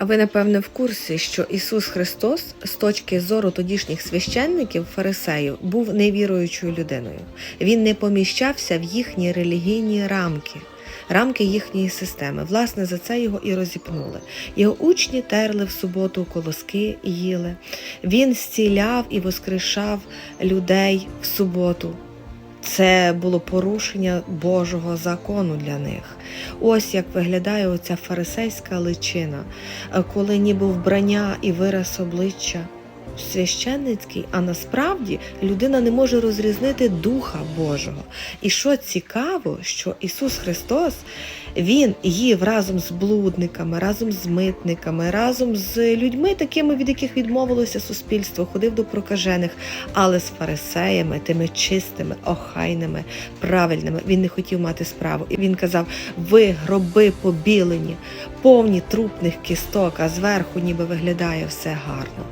А ви, напевне, в курсі, що Ісус Христос з точки зору тодішніх священників, фарисеїв, був невіруючою людиною. Він не поміщався в їхні релігійні рамки, рамки їхньої системи. Власне, за це його і розіпнули. Його учні терли в суботу колоски і їли. Він зціляв і воскрешав людей в суботу. Це було порушення Божого закону для них. Ось як виглядає оця фарисейська личина, е, коли ніби вбрання і вираз обличчя священницький, а насправді людина не може розрізнити Духа Божого. І що цікаво, що Ісус Христос Він їв разом з блудниками, разом з митниками, разом з людьми, такими, від яких відмовилося суспільство, ходив до прокажених, але з фарисеями, тими чистими, охайними, правильними, він не хотів мати справу. І він казав: ви гроби побілені, повні трупних кісток, а зверху ніби виглядає все гарно.